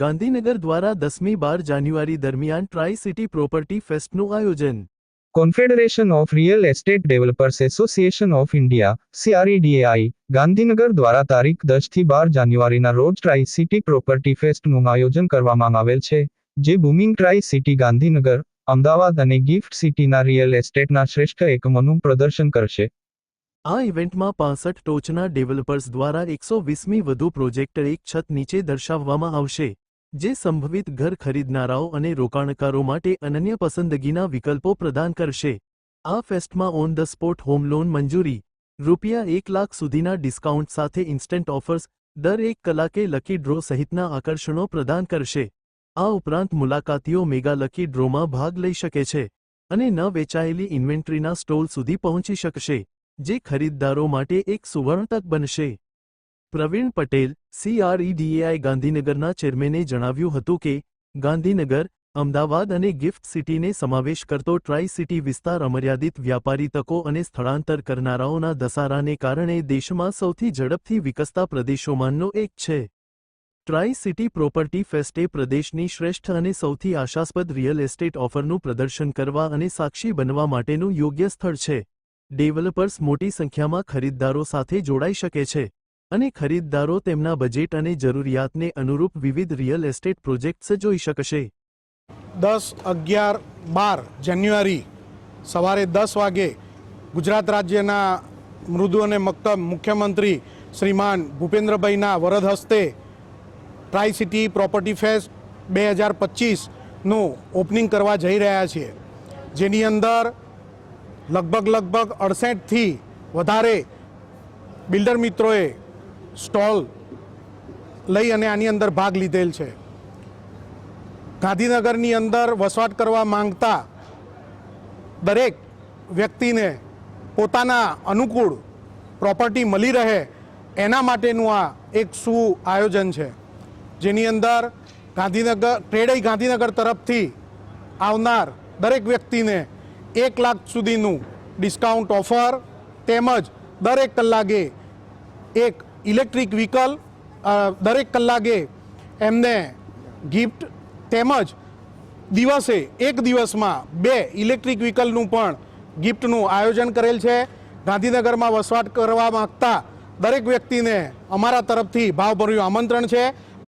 ગાંધીનગર દ્વારા દસમી બાર જાન્યુઆરી દરમિયાન ટ્રાય સિટી પ્રોપર્ટી ફેસ્ટનું આયોજન. Confederation of real estate developers association of India CREDAI Gandhinagar દ્વારા તારીખ દસથી બાર જાન્યુઆરીના રોજ ટ્રાય સિટી પ્રોપર્ટી ફેસ્ટનું આયોજન કરવામાં આવેલ છે જે booming tri city Gandhinagar Ahmedabad અને ગિફ્ટ સિટીના રિયલ એસ્ટેટના શ્રેષ્ઠ એકમોનું પ્રદર્શન કરશે. આ ઇવેન્ટમાં પાસઠ ટોચના ડેવલપર્સ દ્વારા એકસો વીસમી વધુ પ્રોજેક્ટ એક છત નીચે દર્શાવવામાં આવશે. જે સંભવિત ઘર ખરીદનારાઓ અને રોકાણકારો માટે અનન્ય પસંદગીના વિકલ્પો પ્રદાન કરશે. આ ફેસ્ટમાં on the spot home loan મંજૂરી, રૂપિયા એક લાખ સુધીના ડિસ્કાઉન્ટ સાથે ઇન્સ્ટન્ટ ઓફર્સ, દર એક કલાકે લકી ડ્રો સહિતના આકર્ષણો પ્રદાન કરશે. આ ઉપરાંત મુલાકાતીઓ મેગા લકી ડ્રોમાં ભાગ લઈ શકે છે અને ન વેચાયેલી ઇન્વેન્ટરીના સ્ટોલ સુધી પહોંચી શકશે, જે ખરીદદારો માટે એક સુવર્ણ તક બનશે. પ્રવીણ પટેલ સીઆરઈડીએઆઈ ગાંધીનગરના ચેરમેને જણાવ્યું હતું કે, ગાંધીનગર, અમદાવાદ અને ગિફ્ટ સિટીને સમાવેશ કરતો ટ્રાઈ સિટી વિસ્તાર અમર્યાદિત વ્યાપારી તકો અને સ્થળાંતર કરનારાઓના દસારાને કારણે દેશમાં સૌથી ઝડપથી વિકસતા પ્રદેશોમાંનો એક છે. ટ્રાઈ સિટી પ્રોપર્ટી ફેસ્ટે પ્રદેશની શ્રેષ્ઠ અને સૌથી આશાસ્પદ રિયલ એસ્ટેટ ઓફરનું પ્રદર્શન કરવા અને સાક્ષી બનવા માટેનું યોગ્ય સ્થળ છે. ડેવલપર્સ મોટી સંખ્યામાં ખરીદદારો સાથે જોડાઈ શકે છે. અને ખરીદદારો તેમના બજેટ અને જરૂરિયાતને અનુરૂપ વિવિધ રિયલ એસ્ટેટ પ્રોજેક્ટ્સ જોઈ શકશે. દસ અગિયાર બાર જાન્યુઆરી સવારે દસ વાગે ગુજરાત રાજ્યના મૃદુ અને મક્તમ મુખ્યમંત્રી શ્રીમાન ભૂપેન્દ્રભાઈના વરદ હસ્તે ટ્રાઈ સિટી પ્રોપર્ટી ફેસ્ટ બે હજાર પચીસનું ઓપનિંગ કરવા જઈ રહ્યા છીએ. જેની અંદર લગભગ લગભગ અડસઠથી વધારે બિલ્ડર મિત્રોએ સ્ટોલ લઈ અને આની અંદર ભાગ લીધેલ છે. ગાંધીનગરની અંદર વસવાટ કરવા માંગતા દરેક વ્યક્તિને પોતાના અનુકૂળ પ્રોપર્ટી મળી રહે એના માટેનું આ એક શું આયોજન છે. જેની અંદર ગાંધીનગર ટ્રેડઈ ગાંધીનગર તરફથી આવનાર દરેક વ્યક્તિને એક લાખ સુધીનું ડિસ્કાઉન્ટ ઓફર તેમજ દરેક કલાકે એક ઇલેક્ટ્રિક વ્હીકલ દરેક કલાકે એમને ગિફ્ટ તેમજ દિવસે એક દિવસમાં બે ઇલેક્ટ્રિક વ્હીકલનું પણ ગિફ્ટનું આયોજન કરેલ છે. ગાંધીનગરમાં વસવાટ કરવા માગતા દરેક વ્યક્તિને અમારા તરફથી ભાવભર્યું આમંત્રણ છે.